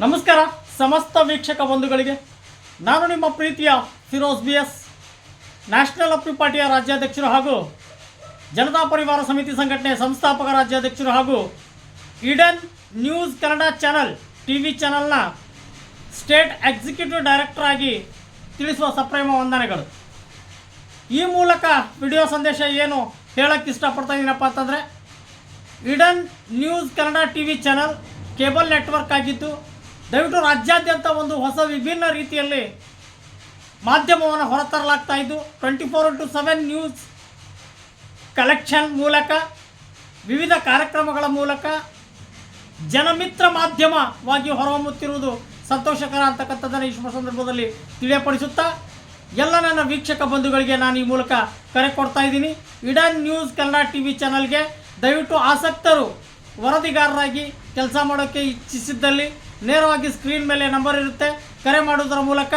ನಮಸ್ಕಾರ, ಸಮಸ್ತ ವೀಕ್ಷಕ ಬಂಧುಗಳಿಗೆ. ನಾನು ನಿಮ್ಮ ಪ್ರೀತಿಯ ಫಿರೋಜ್ ಬಿ ಎಸ್ ನ್ಯಾಷನಲ್ ಅಪ್ರಿ ಪಾರ್ಟಿಯ ರಾಜ್ಯಾಧ್ಯಕ್ಷರು ಹಾಗೂ ಜನತಾ ಪರಿವಾರ ಸಮಿತಿ ಸಂಘಟನೆ ಸಂಸ್ಥಾಪಕ ರಾಜ್ಯಾಧ್ಯಕ್ಷರು ಹಾಗೂ Eden news Kannada channel T V ಚಾನಲ್ನ ಸ್ಟೇಟ್ ಎಕ್ಸಿಕ್ಯೂಟಿವ್ ಡೈರೆಕ್ಟರ್ ಆಗಿ ತಿಳಿಸುವ ಸಪ್ರೇಮ ವಂದನೆಗಳು. ಈ ಮೂಲಕ ವಿಡಿಯೋ ಸಂದೇಶ ಏನು ಹೇಳಕ್ಕೆ ಇಷ್ಟಪಡ್ತಾ ಇದ್ದೀನಪ್ಪ ಅಂತಂದರೆ Eden news Kannada T V channel cable network ಆಗಿದ್ದು ದಯವಿಟ್ಟು ರಾಜ್ಯಾದ್ಯಂತ ಒಂದು ಹೊಸ ವಿಭಿನ್ನ ರೀತಿಯಲ್ಲಿ ಮಾಧ್ಯಮವನ್ನು ಹೊರತರಲಾಗ್ತಾ ಇದ್ದು, twenty four into seven news collection ಮೂಲಕ, ವಿವಿಧ ಕಾರ್ಯಕ್ರಮಗಳ ಮೂಲಕ ಜನಮಿತ್ರ ಮಾಧ್ಯಮವಾಗಿ ಹೊರಹೊಮ್ಮುತ್ತಿರುವುದು ಸಂತೋಷಕರ ಅಂತಕ್ಕಂಥದ್ದನ್ನು ಈ ಶುಭ ಸಂದರ್ಭದಲ್ಲಿ ತಿಳಿಯಪಡಿಸುತ್ತಾ, ಎಲ್ಲ ನನ್ನ ವೀಕ್ಷಕ ಬಂಧುಗಳಿಗೆ ನಾನು ಈ ಮೂಲಕ ಕರೆ ಕೊಡ್ತಾ ಇದ್ದೀನಿ. Eden news Kannada T V ಚಾನಲ್ಗೆ ದಯವಿಟ್ಟು ಆಸಕ್ತರು, ವರದಿಗಾರರಾಗಿ ಕೆಲಸ ಮಾಡೋಕ್ಕೆ ಇಚ್ಛಿಸಿದ್ದಲ್ಲಿ ನೇರವಾಗಿ ಸ್ಕ್ರೀನ್ ಮೇಲೆ ನಂಬರ್ ಇರುತ್ತೆ. ಕರೆ ಮಾಡೋದರ ಮೂಲಕ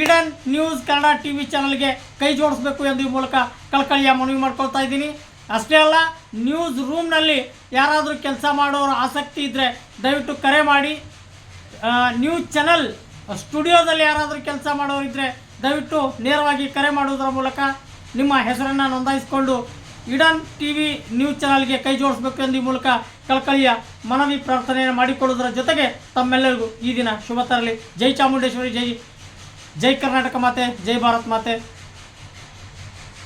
Eden news Kannada T V ಚಾನಲ್ಗೆ ಕೈ ಜೋಡಿಸ್ಬೇಕು ಎಂದು ಈ ಮೂಲಕ ಕಳಕಳಿಯ ಮನವಿ ಮಾಡ್ಕೊಳ್ತಾ ಇದ್ದೀನಿ. ಅಷ್ಟೇ ಅಲ್ಲ, ನ್ಯೂಸ್ ರೂಮ್ನಲ್ಲಿ ಯಾರಾದರೂ ಕೆಲಸ ಮಾಡೋರ ಆಸಕ್ತಿ ಇದ್ದರೆ ದಯವಿಟ್ಟು ಕರೆ ಮಾಡಿ. ನ್ಯೂಸ್ ಚಾನಲ್, ಸ್ಟುಡಿಯೋದಲ್ಲಿ ಯಾರಾದರೂ ಕೆಲಸ ಮಾಡೋರಿದ್ದರೆ ದಯವಿಟ್ಟು ನೇರವಾಗಿ ಕರೆ ಮಾಡುವುದರ ಮೂಲಕ ನಿಮ್ಮ ಹೆಸರನ್ನು ನೋಂದಾಯಿಸಿಕೊಂಡು ಇಡನ್ ಟಿ ವಿ ನ್ಯೂಸ್ ಚಾನಲ್ಗೆ ಕೈ ಜೋಡಿಸಬೇಕು ಎಂದು ಈ ಮೂಲಕ ಕಳಕಳಿಯ ಮನವಿ ಪ್ರಾರ್ಥನೆಯನ್ನು ಮಾಡಿಕೊಳ್ಳುವುದರ ಜೊತೆಗೆ ತಮ್ಮೆಲ್ಲರಿಗೂ ಈ ದಿನ ಶುಭ ತರಲಿ. ಜೈ ಚಾಮುಂಡೇಶ್ವರಿ, ಜೈ ಜೈ ಕರ್ನಾಟಕ ಮಾತೆ, ಜೈ ಭಾರತ್ ಮಾತೆ.